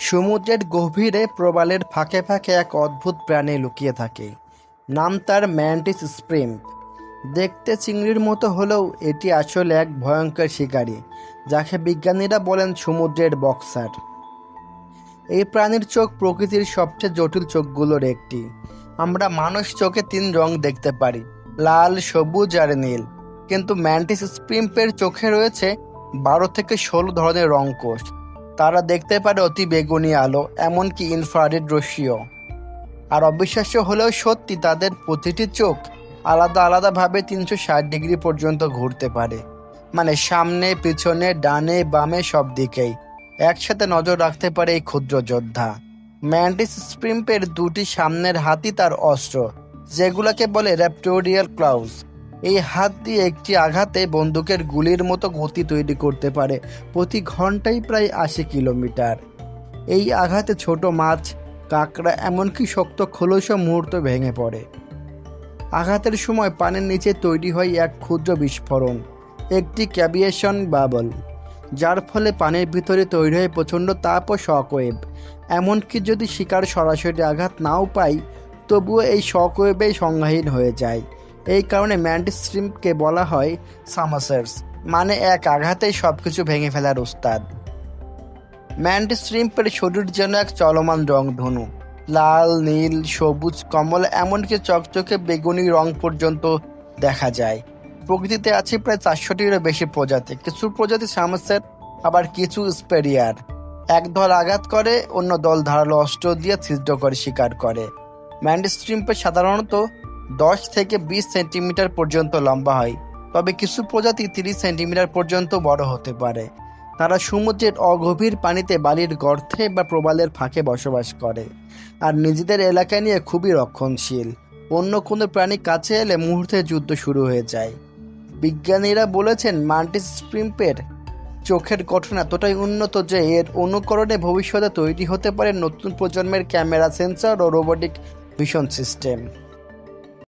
সমুদ্রের গভীরে প্রবালের ফাঁকে ফাঁকে এক অদ্ভুত প্রাণী লুকিয়ে থাকে। নাম তার ম্যান্টিস স্প্রিম। দেখতে চিংড়ির মতো হলেও এটি আসলে এক ভয়ঙ্কর শিকারী, যাকে বিজ্ঞানীরা বলেন সমুদ্রের বক্সার। এই প্রাণীর চোখ প্রকৃতির সবচেয়ে জটিল চোখগুলোর একটি। আমরা মানুষ চোখে তিন রং দেখতে পারি, লাল, সবুজ আর নীল। কিন্তু ম্যান্টিস স্প্রিম্পের চোখে রয়েছে বারো থেকে ষোলো ধরনের রংকোষ তারা দেখতে পারে অতি বেগুনি আলো, এমনকি ইনফ্রারেড রশ্মিও। আর অবিশ্বাস্য হলেও সত্যি তাদের প্রতিটি চোখ আলাদা আলাদাভাবে তিনশো ষাট ডিগ্রি পর্যন্ত ঘুরতে পারে। মানে সামনে, পিছনে, ডানে, বামে সব দিকেই। একসাথে নজর রাখতে পারে এই ক্ষুদ্র যোদ্ধা। ম্যান্টিস স্প্রিম্পের দুটি সামনের হাতই তার অস্ত্র, যেগুলোকে বলে র্যাপটোরিয়াল ক্লাউজ। এই হাত দিয়ে একটি আঘাতে বন্দুকের গুলির মতো গতি তৈরি করতে পারে। প্রতি ঘন্টায় প্রায় আশি কিলোমিটার। এই আঘাতে ছোট মাছ, কাঁকড়া এমনকি শক্ত খোলসও মুহূর্ত ভেঙে পড়ে। আঘাতের সময় পানির নিচে তৈরি হয় এক ক্ষুদ্র বিস্ফোরণ, একটি ক্যাবিয়েশন বাবল, যার ফলে পানির ভিতরে তৈরি হয় প্রচণ্ড তাপ ও শকওয়েভ এমনকি যদি শিকার সরাসরি আঘাত নাও পায়, তবুও এই শকওয়েভেই সংজ্ঞাহীন হয়ে যায়। এই কারণে ম্যান্টিস স্ট্রিমকে বলা হয় সামাসার্স মানে এক আঘাতেই সব কিছু ভেঙে ফেলার উস্তাদ ম্যান্টিস শ্রিম্পের শরীর যেন এক চলমান রংধনু, লাল, নীল, সবুজ, কমল, এমনকি চকচকে বেগুনি রং পর্যন্ত দেখা যায়। প্রকৃতিতে আছে প্রায় চারশোটিরও বেশি প্রজাতি, কিছু প্রজাতি সামসের, আবার কিছু স্পেরিয়ার। এক দল আঘাত করে, অন্য দল ধারালো অস্ত্র দিয়ে ছিদ্র করে শিকার করে। ম্যান্ডিস শ্রিম্পে সাধারণত দশ থেকে বিশ সেন্টিমিটার পর্যন্ত লম্বা হয়, তবে কিছু প্রজাতি তিরিশ সেন্টিমিটার পর্যন্ত বড় হতে পারে। তারা সমুদ্রের অগভীর পানিতে বালির গর্তে বা প্রবালের ফাঁকে বসবাস করে আর নিজেদের এলাকা নিয়ে খুবই রক্ষণশীল। অন্য কোনো প্রাণী কাছে এলে মুহূর্তে যুদ্ধ শুরু হয়ে যায়। বিজ্ঞানীরা বলেছেন মাল্টিস স্প্রিম্পের চোখের গঠন এতটাই উন্নত যে এর অনুকরণে ভবিষ্যতে তৈরি হতে পারে নতুন প্রজন্মের ক্যামেরা সেন্সর ও রোবোটিক ভিশন সিস্টেম।